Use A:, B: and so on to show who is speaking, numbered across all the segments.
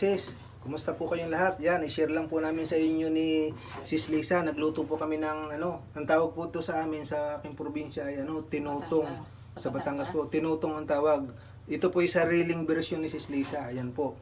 A: sis. Kumusta po kayong lahat? Yan, i-share lang po namin sa inyo ni Sis Lisa. Nagluto po kami ng ano, ang tawag po to sa amin sa aking probinsya ay ano, tinutong.
B: Batangas.
A: Sa Batangas po, tinutong ang tawag. Ito po yung sariling version ni Sis Lisa. Ayan po.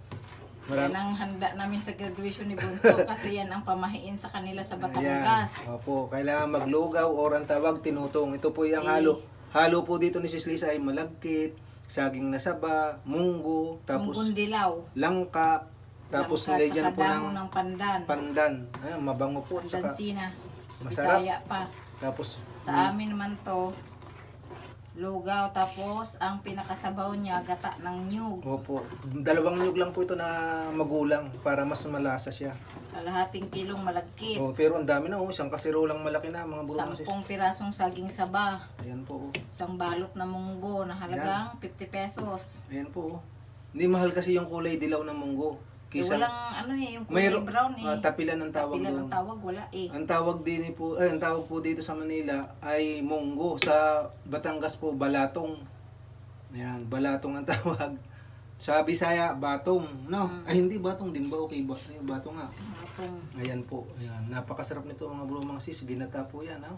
B: Yan
A: Marami.
B: ang handa namin sa graduation ni Bunso kasi yan ang pamahiin sa kanila sa Batangas.
A: Ayan. Opo, kailangan maglugaw or ang tawag tinutong. Ito po yung
B: Eh.
A: halo. Halo po dito ni Sis Lisa ay malagkit, saging na saba, munggo, tapos
B: Tapos dilaw.
A: langka, tapos
B: Langka,
A: nilagyan
B: saka
A: po
B: dahon
A: ng
B: ng pandan.
A: pandan. Ayan, mabango po.
B: Pandansina.
A: masarap.
B: Bisaya pa.
A: tapos,
B: Sa amin naman to, lugaw tapos ang pinakasabaw niya gata ng nyug.
A: opo, dalawang nyug lang po ito na magulang para mas malasa siya.
B: Kalahating kilong malagkit.
A: Oh, pero ang dami na, oh, isang kasirolang malaki na mga bro. mga sis.
B: Sampung pirasong saging saba.
A: Ayan po. oh.
B: Isang balot na munggo na halagang 50 pesos.
A: Ayan po. oh. Hindi mahal kasi yung kulay dilaw ng munggo.
B: Eh,
A: Kisa,
B: walang ano eh, yung kulay
A: mayro,
B: brown eh.
A: ah, tapilan ang tawag
B: Pila
A: doon.
B: ng tawag, wala eh.
A: Ang tawag din po, ay, ang tawag po dito sa Manila ay munggo. Sa Batangas po, balatong. Ayan, balatong ang tawag. Sa Bisaya, batong. No?
B: Mm.
A: Ay, hindi batong din ba? Okay, ba? Ay, batong nga.
B: Atong
A: Ayan po. Ayan. Napakasarap nito mga bro, mga sis. Ginata po yan. Oh.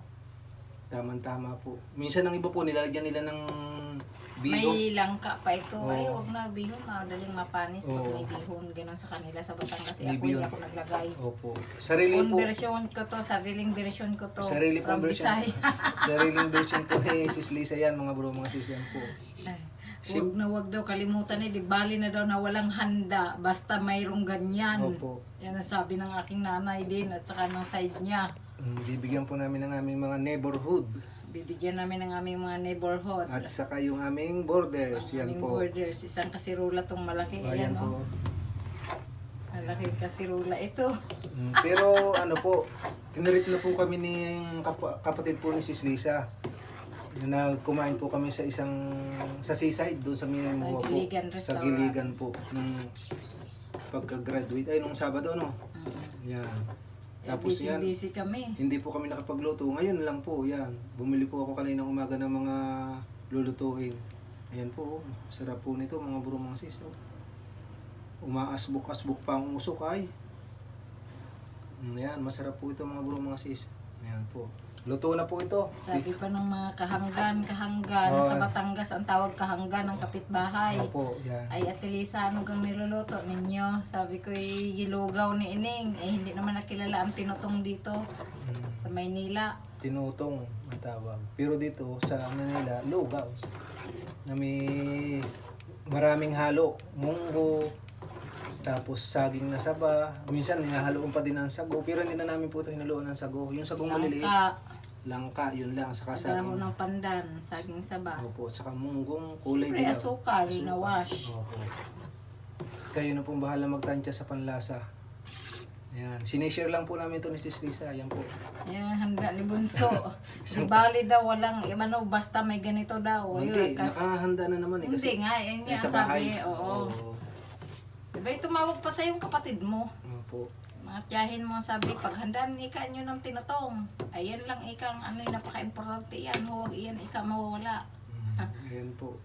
A: Tama-tama po. Minsan ang iba po, nilalagyan nila ng bihon.
B: May langka pa ito. Ay,
A: Oo.
B: huwag na bihon. Madaling mapanis pag
A: Oo.
B: may bihon. Ganon sa kanila sa Batangas. Kasi
A: May
B: ako hindi ako naglagay.
A: Opo. Sarili po.
B: version ko to, sariling version ko to.
A: Sarili pong version. Sariling version po ni Sis Lisa yan, mga bro, mga sis yan po.
B: Ay, Huwag na huwag daw kalimutan eh. Di bali na daw na walang handa. Basta mayroong ganyan.
A: Opo.
B: Yan ang sabi ng aking nanay din at saka ng side niya.
A: Mm, Bibigyan po namin ng aming mga neighborhood
B: Bibigyan namin ng aming mga neighborhood.
A: at saka yung aming borders. Yan
B: aming
A: po.
B: borders. Isang kasirula tong malaki.
A: Ayan
B: Ayan,
A: po.
B: oh. Malaki kasirula ito.
A: Mm, Pero ano po, tinirit na po kami ni kap- kapatid po ni Sis Lisa. Na kumain po kami sa isang sa seaside doon sa Minamua po.
B: Giligan
A: Sa
B: Restaurant.
A: Giligan po nung pagka-graduate ay nung Sabado no.
B: Mm.
A: Yan.
B: Tapos
A: Tapos yan,
B: busy, busy kami.
A: hindi po kami nakapagluto. Ngayon lang po, yan. Bumili po ako kanina umaga ng mga lulutuin. Ayan po, oh. sarap po nito mga bro mga sis. Oh. Umaasbok-asbok pa ang usok ay. Mm, Ayan, masarap po ito mga bro mga sis. Ayan po. Luto na po ito.
B: Sabi pa ng mga kahanggan, kahanggan.
A: Oo.
B: Sa Batangas, ang tawag kahanggan ng kapitbahay.
A: Opo, yan.
B: Ay, Ate Lisa, ano gang niluluto ninyo? Sabi ko, eh, gilugaw ni Ining. Eh, hindi naman nakilala ang tinutong dito
A: Mm,
B: sa Maynila.
A: tinutong ang tawag. Pero dito sa Manila, lugaw. Na may maraming halo. Munggo, tapos saging na saba. Minsan hinahaloan pa din ng sago. Pero hindi na namin po ito hinaluan ng sago. Yung sagong maliliit,
B: Langka,
A: langka, yun lang. Saka
B: dahon
A: saging.
B: ng pandan, saging saba.
A: Opo, saka munggong kulay
B: Siyempre,
A: dilaw.
B: asukal na wash.
A: Opo. Kayo na pong bahala magtansya sa panlasa. Yan. Sinishare lang po namin ito ni Sis Lisa. Yan po.
B: Yan, handa ni Bunso. Di bali daw, walang, ano, basta may ganito daw.
A: Hindi,
B: Ayun, ka-
A: nakahanda na naman eh.
B: Hindi nga, yun
A: eh,
B: nga,
A: sa
B: sabi,
A: bahay.
B: oo.
A: Oo.
B: Diba, tumawag pa sa yung kapatid mo.
A: Opo.
B: Mga tiyahin mo sabi, paghandaan ika nyo ng tinutong. Ayan lang ikang ano yung napaka-importante yan. Huwag iyan ika mawawala.
A: Mm, Ayan po.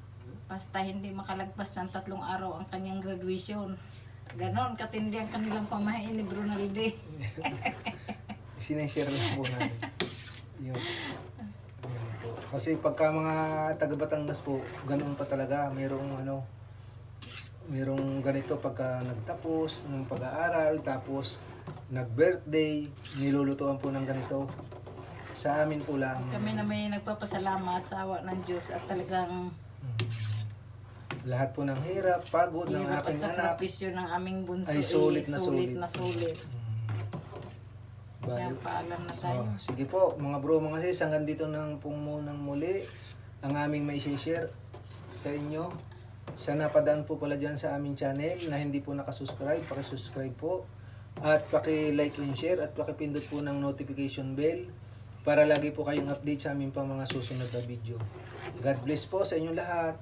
B: Basta hindi makalagpas ng tatlong araw ang kanyang graduation. Ganon, katindi ang kanilang pamahain ni Brunalde.
A: Sinishare lang po namin. Yun. Ayan po. Kasi pagka mga taga Batangas po, ganun pa talaga. Merong ano, merong ganito pagka nagtapos ng pag-aaral, tapos nag-birthday, nilulutuan po ng ganito. Sa amin po lang.
B: Kami na may nagpapasalamat sa awa ng Diyos at talagang
A: Lahat po ng hirap, pagod ng
B: hirap at
A: aking anak.
B: sakripisyo ng aming bunso
A: Ay,
B: eh,
A: sulit na
B: sulit.
A: sulit.
B: na sulit. Kaya
A: Bali-
B: paalam na tayo.
A: Oh, sige po, mga bro, mga sis, hanggang dito nang pong munang muli ang aming may share sa inyo. Sana padaan po pala dyan sa aming channel na hindi po nakasubscribe, pakisubscribe po. At paki-like and share at pakipindot po ng notification bell para lagi po kayong update sa aming pang mga susunod na video. God bless po sa inyong lahat.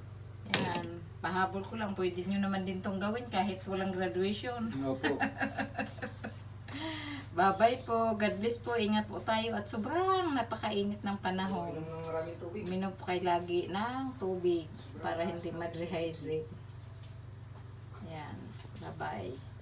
B: Yan. Pahabol ko lang, pwede nyo naman din tong gawin kahit walang graduation.
A: Opo.
B: Bye-bye po. God bless po. Ingat po tayo. At sobrang napakainit ng panahon.
A: Inom ng maraming tubig.
B: Minom po kayo lagi ng tubig para hindi ma-dehydrate. Yan. Bye-bye.